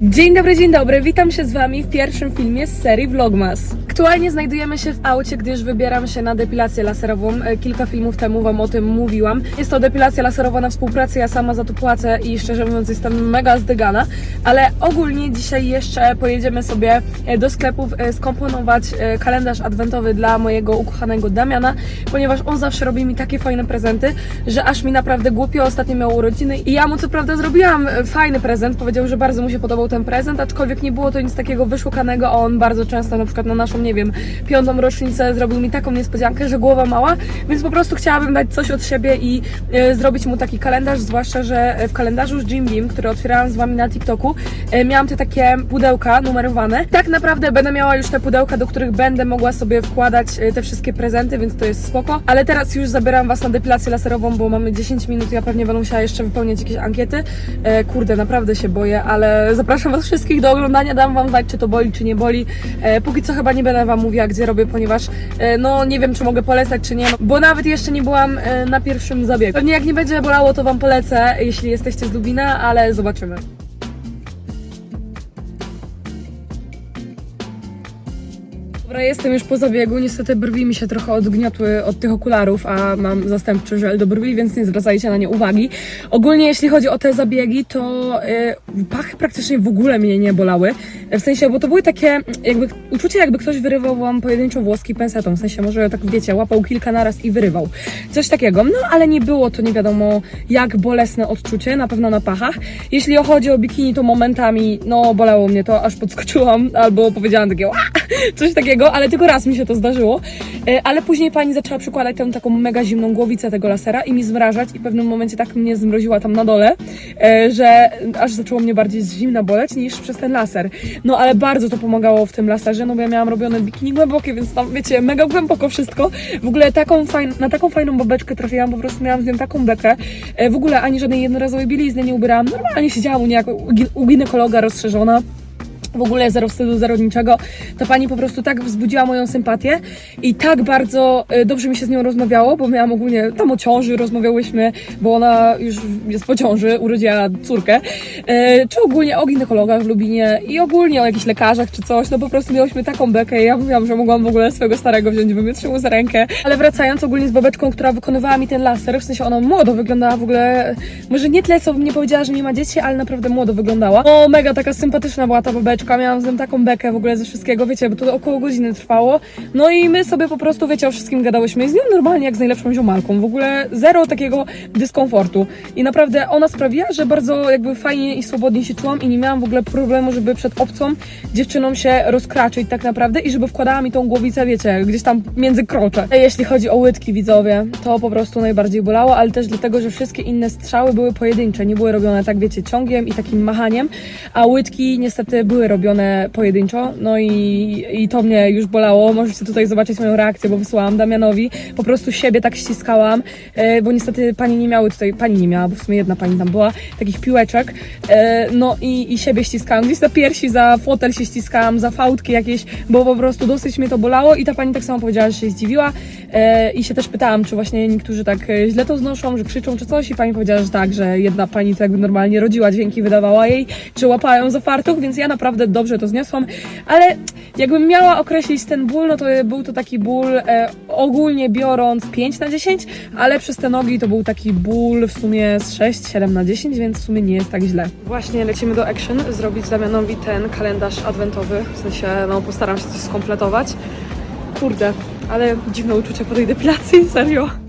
Dzień dobry, dzień dobry, witam się z Wami w pierwszym filmie z serii Vlogmas. Aktualnie znajdujemy się w aucie, gdyż wybieram się na depilację laserową. E, Kilka filmów temu Wam o tym mówiłam. Jest to depilacja laserowa na współpracy, ja sama za to płacę i szczerze mówiąc jestem mega zdygana, ale ogólnie dzisiaj jeszcze pojedziemy sobie e, do sklepów e, skomponować kalendarz adwentowy dla mojego ukochanego Damiana, ponieważ on zawsze robi mi takie fajne prezenty, że aż mi naprawdę głupio ostatnio miał urodziny i ja mu co prawda zrobiłam fajny prezent, powiedział, że bardzo mu się podobał ten prezent, aczkolwiek nie było to nic takiego wyszukanego, a on bardzo często na przykład na naszą, nie wiem, piątą rocznicę zrobił mi taką niespodziankę, że głowa mała, więc po prostu chciałabym dać coś od siebie i e, zrobić mu taki kalendarz, zwłaszcza, że w kalendarzu z Jim Beam, który otwierałam z Wami na TikToku, e, miałam te takie pudełka numerowane. Tak naprawdę będę miała już te pudełka, do których będę mogła sobie wkładać e, te wszystkie prezenty, więc to jest spoko. Ale teraz już zabieram Was na depilację laserową, bo mamy 10 minut, ja pewnie będę musiała jeszcze wypełniać jakieś ankiety. E, kurde, naprawdę się boję, ale zapraszam Was wszystkich do oglądania, dam Wam znać, czy to boli, czy nie boli. E, póki co chyba nie będę Wam mówiła, gdzie robię, ponieważ e, no nie wiem, czy mogę polecać, czy nie, bo nawet jeszcze nie byłam e, na pierwszym zabiegu. Pewnie jak nie będzie bolało, to Wam polecę, jeśli jesteście z Lubina, ale zobaczymy. Dobra, jestem już po zabiegu. Niestety brwi mi się trochę odgniotły od tych okularów, a mam zastępczy żel do brwi, więc nie zwracajcie na nie uwagi. Ogólnie jeśli chodzi o te zabiegi, to y, pachy praktycznie w ogóle mnie nie bolały. W sensie, bo to były takie jakby uczucie, jakby ktoś wyrywał wam pojedynczo włoski pensetą. W sensie, może tak wiecie, łapał kilka naraz i wyrywał. Coś takiego. No, ale nie było to nie wiadomo jak bolesne odczucie, na pewno na pachach. Jeśli chodzi o bikini, to momentami, no, bolało mnie to, aż podskoczyłam, albo powiedziałam takie, coś takiego, ale tylko raz mi się to zdarzyło. E, Ale później pani zaczęła przykładać tę taką mega zimną głowicę tego lasera i mi zmrażać i w pewnym momencie tak mnie zmroziła tam na dole, e, że aż zaczęło mnie bardziej zimna boleć niż przez ten laser. No ale bardzo to pomagało w tym laserze, no bo ja miałam robione bikini głębokie, więc tam wiecie, mega głęboko wszystko. W ogóle taką fajn, na taką fajną babeczkę trafiłam, po prostu miałam z nią taką bekę. E, W ogóle ani żadnej jednorazowej bielizny nie ubierałam, normalnie siedziałam u niej jako u gi- u ginekologa rozszerzona w ogóle zero wstydu, zero niczego, ta pani po prostu tak wzbudziła moją sympatię i tak bardzo e, dobrze mi się z nią rozmawiało, bo miałam ogólnie tam o ciąży, rozmawiałyśmy, bo ona już jest po ciąży, urodziła córkę, e, czy ogólnie o ginekologach w Lubinie i ogólnie o jakichś lekarzach czy coś, no po prostu miałyśmy taką bekę i ja mówiłam, że mogłam w ogóle swojego starego wziąć, wymietrzył mu za rękę, ale wracając ogólnie z babeczką, która wykonywała mi ten laser, w sensie ona młodo wyglądała w ogóle, może nie tyle co bym nie powiedziała, że nie ma dzieci, ale naprawdę młodo wyglądała. O, mega taka sympatyczna była ta babeczka, miałam z nią taką bekę w ogóle ze wszystkiego, wiecie, bo to około godziny trwało. No i my sobie po prostu, wiecie, o wszystkim gadałyśmy i z nią normalnie jak z najlepszą ziomalką. W ogóle zero takiego dyskomfortu. I naprawdę ona sprawiła, że bardzo jakby fajnie i swobodnie się czułam i nie miałam w ogóle problemu, żeby przed obcą dziewczyną się rozkraczyć tak naprawdę i żeby wkładała mi tą głowicę, wiecie, gdzieś tam między krocze. Jeśli chodzi o łydki, widzowie, to po prostu najbardziej bolało, ale też dlatego, że wszystkie inne strzały były pojedyncze, nie były robione tak, wiecie, ciągiem i takim machaniem, a łydki niestety były robione pojedynczo, no i, i to mnie już bolało. Możecie tutaj zobaczyć moją reakcję, bo wysłałam Damianowi, po prostu siebie tak ściskałam, e, bo niestety pani nie miały tutaj, pani nie miała, bo w sumie jedna pani tam była, takich piłeczek, e, no i, i siebie ściskałam, gdzieś za piersi, za fotel się ściskałam, za fałdki jakieś, bo po prostu dosyć mnie to bolało i ta pani tak samo powiedziała, że się zdziwiła i się też pytałam, czy właśnie niektórzy tak e, źle to znoszą, że krzyczą czy coś i pani powiedziała, że tak, że jedna pani to jakby normalnie rodziła dźwięki, wydawała jej, czy łapała ją za fartuch, więc ja naprawdę dobrze to zniosłam, ale jakbym miała określić ten ból, no to był to taki ból e, ogólnie biorąc 5 na 10, ale przez te nogi to był taki ból w sumie z 6-7 na 10, więc w sumie nie jest tak źle. Właśnie lecimy do Action, zrobić Damianowi ten kalendarz adwentowy, w sensie no postaram się coś skompletować. Kurde, ale dziwne uczucie po tej depilacji, serio.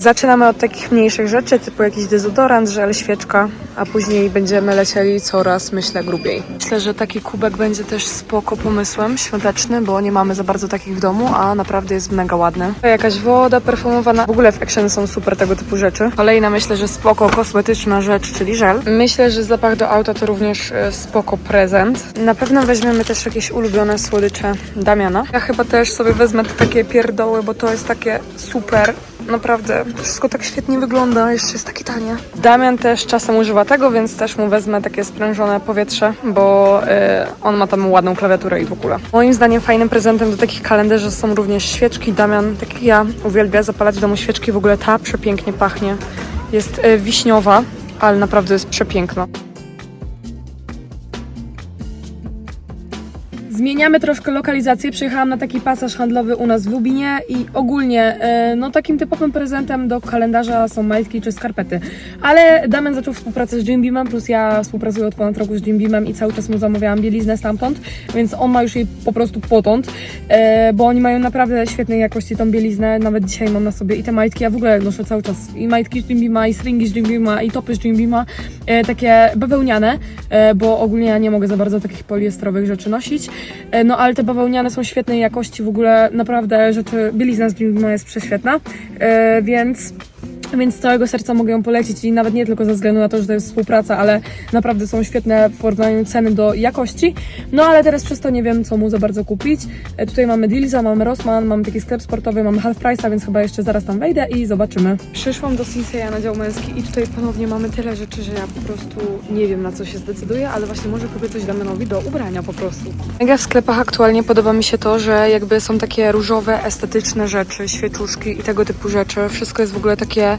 Zaczynamy od takich mniejszych rzeczy, typu jakiś dezodorant, żel, świeczka, a później będziemy lecieli coraz, myślę, grubiej. Myślę, że taki kubek będzie też spoko pomysłem świąteczny, bo nie mamy za bardzo takich w domu, a naprawdę jest mega ładny. Jakaś woda perfumowana. W ogóle w Action są super tego typu rzeczy. Kolejna myślę, że spoko kosmetyczna rzecz, czyli żel. Myślę, że zapach do auta to również e, spoko prezent. Na pewno weźmiemy też jakieś ulubione słodycze Damiana. Ja chyba też sobie wezmę te takie pierdoły, bo to jest takie super Naprawdę, wszystko tak świetnie wygląda, jeszcze jest takie tanie. Damian też czasem używa tego, więc też mu wezmę takie sprężone powietrze, bo y, on ma tam ładną klawiaturę i w ogóle. Moim zdaniem fajnym prezentem do takich kalendarzy są również świeczki. Damian, tak jak ja, uwielbia zapalać w domu świeczki. W ogóle ta przepięknie pachnie. Jest y, wiśniowa, ale naprawdę jest przepiękna. Zmieniamy troszkę lokalizację. Przyjechałam na taki pasaż handlowy u nas w Lubinie i ogólnie e, no takim typowym prezentem do kalendarza są majtki czy skarpety. Ale Damian zaczął współpracę z Jim Beamem, plus ja współpracuję od ponad roku z Jim Beamem i cały czas mu zamawiałam bieliznę stamtąd, więc on ma już jej po prostu potąd, e, bo oni mają naprawdę świetnej jakości tą bieliznę. Nawet dzisiaj mam na sobie i te majtki, ja w ogóle noszę cały czas i majtki z Jim Beama, i stringi z Jim Beama, i topy z Jim Beama, e, takie bawełniane, bo ogólnie ja nie mogę za bardzo takich poliestrowych rzeczy nosić. E, No ale te bawełniane są świetnej jakości, w ogóle. Naprawdę rzeczy, bielizna z Beama jest prześwietna, e, więc więc z całego serca mogę ją polecić i nawet nie tylko ze względu na to, że to jest współpraca, ale naprawdę są świetne w porównaniu ceny do jakości. No ale teraz przez to nie wiem, co mu za bardzo kupić. E, Tutaj mamy Dealsa, mamy Rossmann, mamy taki sklep sportowy, mamy Half Price'a, więc chyba jeszcze zaraz tam wejdę i zobaczymy. Przyszłam do Sinseya na dział męski i tutaj ponownie mamy tyle rzeczy, że ja po prostu nie wiem na co się zdecyduję, ale właśnie może kupię coś Damianowi do ubrania po prostu. Mega w sklepach aktualnie podoba mi się to, że jakby są takie różowe, estetyczne rzeczy, świeczuszki i tego typu rzeczy. Wszystko jest w ogóle takie,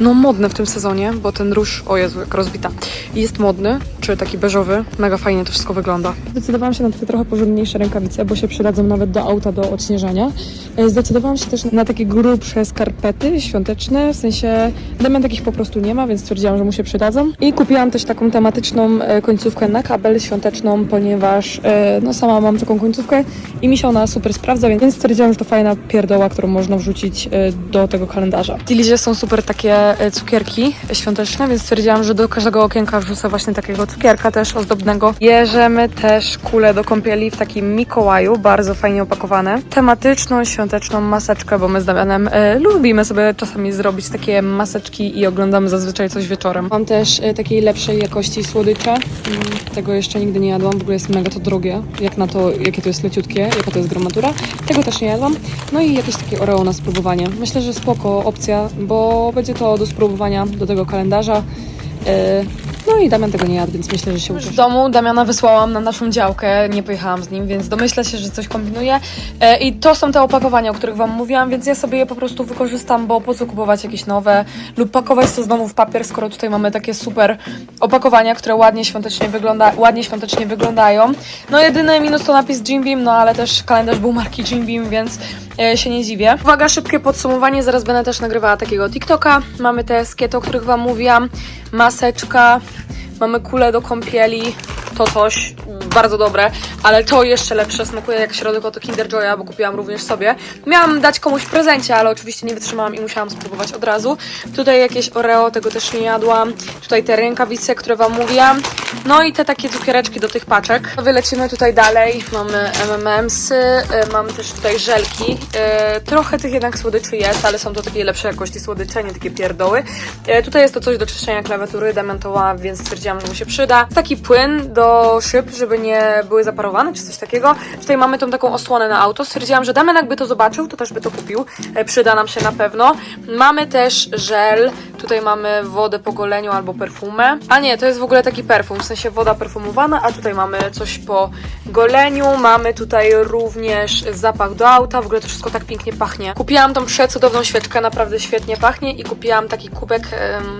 no modne w tym sezonie, bo ten róż, o Jezu, jak rozbita, jest modny, czy taki beżowy. Mega fajnie to wszystko wygląda. Zdecydowałam się na takie trochę porządniejsze rękawice, bo się przydadzą nawet do auta do odśnieżania. E, Zdecydowałam się też na takie grubsze skarpety świąteczne, w sensie Damian takich po prostu nie ma, więc stwierdziłam, że mu się przydadzą. I kupiłam też taką tematyczną e, końcówkę na kabel świąteczną, ponieważ e, no sama mam taką końcówkę i mi się ona super sprawdza, więc stwierdziłam, że to fajna pierdoła, którą można wrzucić do tego kalendarza. W Dilizie są super takie e, cukierki świąteczne, więc stwierdziłam, że do każdego okienka wrzucę właśnie takiego cukierka też ozdobnego. Bierzemy też kulę do kąpieli w takim Mikołaju, bardzo fajnie opakowane. Tematyczną, świąteczną maseczkę, bo my z Damianem e, lubimy sobie czasami zrobić takie maseczki i oglądamy zazwyczaj coś wieczorem. Mam też e, takiej lepszej jakości słodycze. Mm, Tego jeszcze nigdy nie jadłam, w ogóle jest mega to drogie, jak na to, jakie to jest leciutkie, jaka to jest gramatura. Tego też nie jadłam. No i jakieś takie Oreo na spróbowanie. Myślę, że spoko opcja, bo będzie to do spróbowania do tego kalendarza. No i Damian tego nie jadł, więc myślę, że się ucieszy. w domu Damiana wysłałam na naszą działkę, nie pojechałam z nim, więc domyślę się, że coś kombinuje. E, I to są te opakowania, o których Wam mówiłam, więc ja sobie je po prostu wykorzystam, bo po co kupować jakieś nowe lub pakować to znowu w papier, skoro tutaj mamy takie super opakowania, które ładnie świątecznie, wygląda, ładnie świątecznie wyglądają. No jedyny minus to napis Jim Beam, no ale też kalendarz był marki Jim Beam, więc e, się nie dziwię. Uwaga, szybkie podsumowanie, zaraz będę też nagrywała takiego TikToka. Mamy te skiety, o których Wam mówiłam, maseczka, mamy kulę do kąpieli, to coś bardzo dobre, ale to jeszcze lepsze, smakuje jak środek od Kinder Joya, bo kupiłam również sobie. Miałam dać komuś w prezencie, ale oczywiście nie wytrzymałam i musiałam spróbować od razu. Tutaj jakieś Oreo, tego też nie jadłam. Tutaj te rękawice, które Wam mówiłam. No i te takie cukiereczki do tych paczek. Wylecimy tutaj dalej. Mamy M&M'sy, y, mamy też tutaj żelki. Y, Trochę tych jednak słodyczy jest, ale są to takie lepszej jakości słodycze, nie takie pierdoły. Y, Tutaj jest to coś do czyszczenia klawiatury, Damian to ma, więc stwierdziłam, że mu się przyda. Taki płyn do szyb, żeby nie były zaparowane, czy coś takiego. Tutaj mamy tą taką osłonę na auto. Stwierdziłam, że Damian jakby to zobaczył, to też by to kupił. E, Przyda nam się na pewno. Mamy też żel. Tutaj mamy wodę po goleniu albo perfumę. A nie, to jest w ogóle taki perfum, w sensie woda perfumowana, a tutaj mamy coś po goleniu. Mamy tutaj również zapach do auta. W ogóle to wszystko tak pięknie pachnie. Kupiłam tą przecudowną świeczkę, naprawdę świetnie pachnie i kupiłam taki kubek,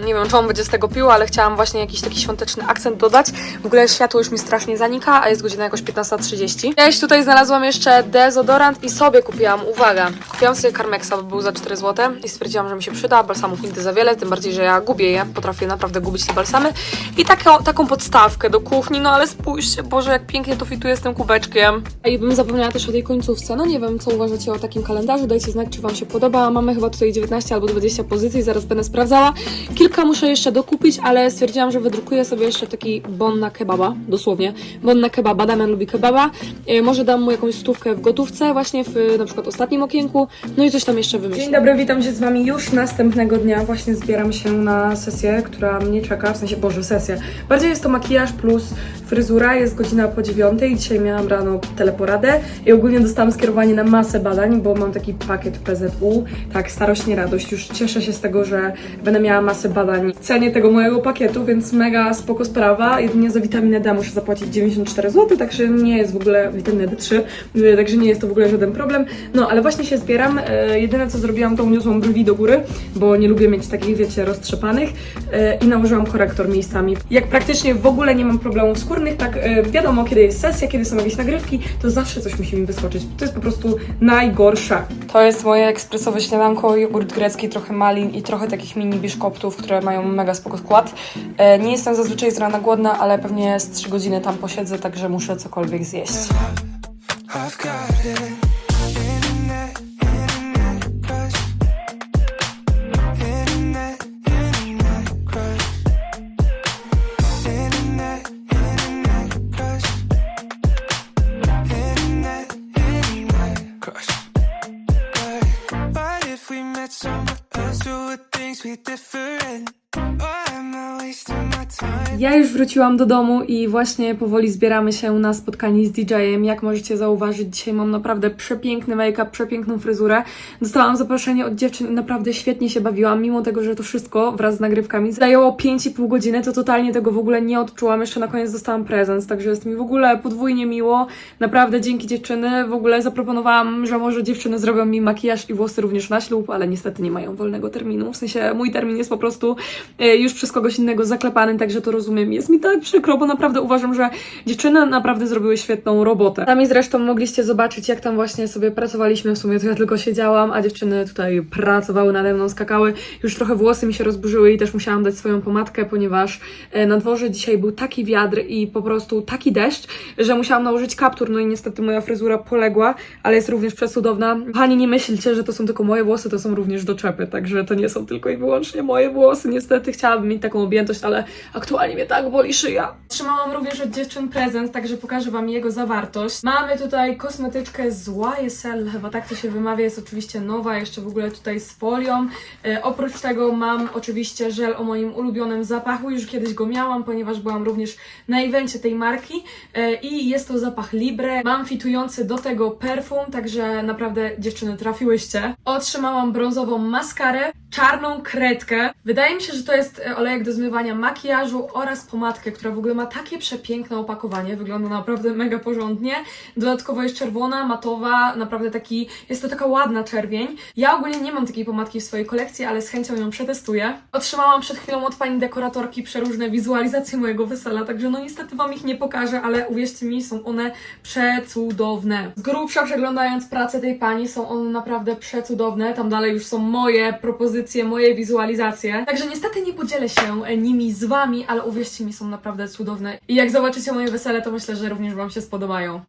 nie wiem czy on będzie z tego pił, ale chciałam właśnie jakiś taki świąteczny akcent dodać. W ogóle światło już mi strasznie zanika, a jest godzina jakoś 15.30. Gdzieś tutaj znalazłam jeszcze dezodorant i sobie kupiłam, uwaga, kupiłam sobie Carmexa, bo był za 4 zł i stwierdziłam, że mi się przyda, balsamów nigdy za wiele, tym bardziej, że ja gubię je, potrafię naprawdę gubić te balsamy i taką, taką podstawkę do kuchni, no ale spójrzcie, Boże, jak pięknie to fituje z tym kubeczkiem. I bym zapomniała też o tej końcówce, no nie wiem, co uważacie o takim kalendarzu, dajcie znać, czy Wam się podoba, mamy chyba tutaj 19 albo 20 pozycji, zaraz będę sprawdzała. Kilka muszę jeszcze dokupić, ale stwierdziłam, że wydrukuję sobie jeszcze taki bon na kebaba, dosłownie, bon na kebaba, Damian lubi kebaba, E, może dam mu jakąś stówkę w gotówce, właśnie w na przykład ostatnim okienku, no i coś tam jeszcze wymyślę. Dzień dobry, witam się z Wami już następnego dnia, właśnie zbieram się na sesję, która mnie czeka, w sensie, Boże, sesję. Bardziej jest to makijaż plus fryzura, jest godzina po dziewiątej, dzisiaj miałam rano teleporadę i ogólnie dostałam skierowanie na masę badań, bo mam taki pakiet w PZU, tak, starość nie radość, już cieszę się z tego, że będę miała masę badań. Cenię tego mojego pakietu, więc mega spoko sprawa, jedynie za witaminę D muszę zapłacić 94 zł, także nie jest w ogóle witaminę D3, y, także nie jest to w ogóle żaden problem. No, ale właśnie się zbieram. E, Jedyne co zrobiłam, to uniosłam brwi do góry, bo nie lubię mieć takich, wiecie, roztrzepanych e, i nałożyłam korektor miejscami. Jak praktycznie w ogóle nie mam problemów skórnych, tak e, wiadomo, kiedy jest sesja, kiedy są jakieś nagrywki, to zawsze coś musi mi wyskoczyć. To jest po prostu najgorsze. To jest moje ekspresowe śniadanko, jogurt grecki, trochę malin i trochę takich mini biszkoptów, które mają mega spoko skład. Nie jestem zazwyczaj z rana głodna, ale pewnie z 3 godziny tam posiedzę, także muszę cokolwiek zjeść. Wróciłam do domu i właśnie powoli zbieramy się na spotkanie z DJ-em. Jak możecie zauważyć, dzisiaj mam naprawdę przepiękny make-up, przepiękną fryzurę. Dostałam zaproszenie od dziewczyn i naprawdę świetnie się bawiłam, mimo tego, że to wszystko wraz z nagrywkami zajęło 5,5 godziny, to totalnie tego w ogóle nie odczułam. Jeszcze na koniec dostałam prezent, także jest mi w ogóle podwójnie miło. Naprawdę dzięki dziewczyny. W ogóle zaproponowałam, że może dziewczyny zrobią mi makijaż i włosy również na ślub, ale niestety nie mają wolnego terminu. W sensie mój termin jest po prostu e, już przez kogoś innego zaklepany, także to rozumiem. Jest mi tak przykro, bo naprawdę uważam, że dziewczyny naprawdę zrobiły świetną robotę. Sami zresztą mogliście zobaczyć, jak tam właśnie sobie pracowaliśmy. W sumie to ja tylko siedziałam, a dziewczyny tutaj pracowały nade mną, skakały. Już trochę włosy mi się rozburzyły i też musiałam dać swoją pomadkę, ponieważ e, na dworze dzisiaj był taki wiatr i po prostu taki deszcz, że musiałam nałożyć kaptur. No i niestety moja fryzura poległa, ale jest również przecudowna. Kochani, nie myślcie, że to są tylko moje włosy, to są również doczepy, także to nie są tylko i wyłącznie moje włosy. Niestety chciałabym mieć taką objętość, ale aktualnie mnie tak boli szyja. Trzymałam również od dziewczyn prezent, także pokażę Wam jego zawartość. Mamy tutaj kosmetyczkę z YSL, chyba tak to się wymawia, jest oczywiście nowa, jeszcze w ogóle tutaj z folią. E, oprócz tego mam oczywiście żel o moim ulubionym zapachu, już kiedyś go miałam, ponieważ byłam również na evencie tej marki e, i jest to zapach Libre. Mam fitujący do tego perfum, także naprawdę dziewczyny trafiłyście. Otrzymałam brązową maskarę, czarną kredkę. Wydaje mi się, że to jest e, olejek do zmywania makijażu oraz pomadkę, która w ogóle ma takie przepiękne opakowanie. Wygląda naprawdę mega porządnie. Dodatkowo jest czerwona, matowa, naprawdę taki, jest to taka ładna czerwień. Ja ogólnie nie mam takiej pomadki w swojej kolekcji, ale z chęcią ją przetestuję. Otrzymałam przed chwilą od pani dekoratorki przeróżne wizualizacje mojego wesela, także no niestety wam ich nie pokażę, ale uwierzcie mi, są one przecudowne. Z grubsza przeglądając pracę tej pani, są one naprawdę przecudowne. Tam dalej już są moje propozycje, moje wizualizacje. Także niestety nie podzielę się e, nimi z wami, ale uwierzcie mi, są naprawdę cudowne. I jak zobaczycie moje wesele, to myślę, że również wam się spodobają.